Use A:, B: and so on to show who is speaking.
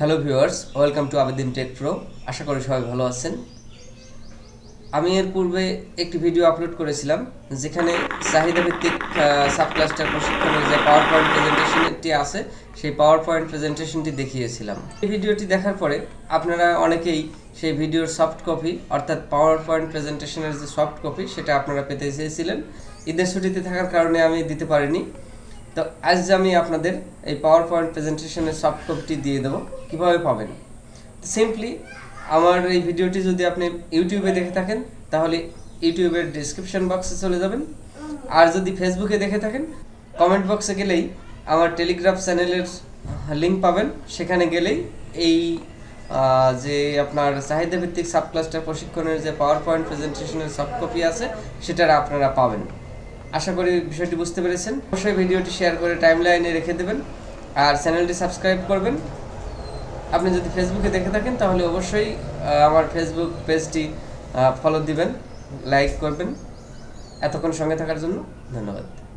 A: Hello viewers welcome to Abedin tech pro আশা করি সবাই ভালো আছেন। আমি এর পূর্বে একটি ভিডিও আপলোড করেছিলাম, যেখানে চাহিদা ভিত্তিক সাব ক্লাস্টার প্রশিক্ষণের যে পাওয়ার পয়েন্ট প্রেজেন্টেশনটি আছে, সেই পাওয়ার পয়েন্ট প্রেজেন্টেশনটি দেখিয়েছিলাম। এই ভিডিওটি দেখার পরে আপনারা অনেকেই সেই ভিডিওর সফট কপি অর্থাৎ পাওয়ার পয়েন্ট প্রেজেন্টেশনের যে সফট কপি সেটা আপনারা পেতে চেয়েছিলেন। ঈদের ছুটিতে থাকার কারণে আমি দিতে পারিনি। তো আজ আমি আপনাদের এই পাওয়ার পয়েন্ট প্রেজেন্টেশনের সফট কপিটি দিয়ে দেবো। কীভাবে পাবেন? সিম্পলি আমার এই ভিডিওটি যদি আপনি ইউটিউবে দেখে থাকেন, তাহলে ইউটিউবের ডিসক্রিপশন বক্সে চলে যাবেন। আর যদি ফেসবুকে দেখে থাকেন কমেন্ট বক্সে গেলেই আমার টেলিগ্রাফ চ্যানেলের লিঙ্ক পাবেন। সেখানে গেলেই এই যে আপনার চাহিদাভিত্তিক সাব ক্লাস্টার প্রশিক্ষণের যে পাওয়ার পয়েন্ট প্রেজেন্টেশনের সফট কপি আছে, সেটার আপনারা পাবেন। আশা করি বিষয়টি বুঝতে পেরেছেন। অবশ্যই ভিডিওটি শেয়ার করে টাইম লাইনে রেখে দেবেন আর চ্যানেলটি সাবস্ক্রাইব করবেন। আপনি যদি ফেসবুকে দেখে থাকেন, তাহলে অবশ্যই আমার ফেসবুক পেজটি ফলো দিবেন লাইক করবেন। এতক্ষণ সঙ্গে থাকার জন্য ধন্যবাদ।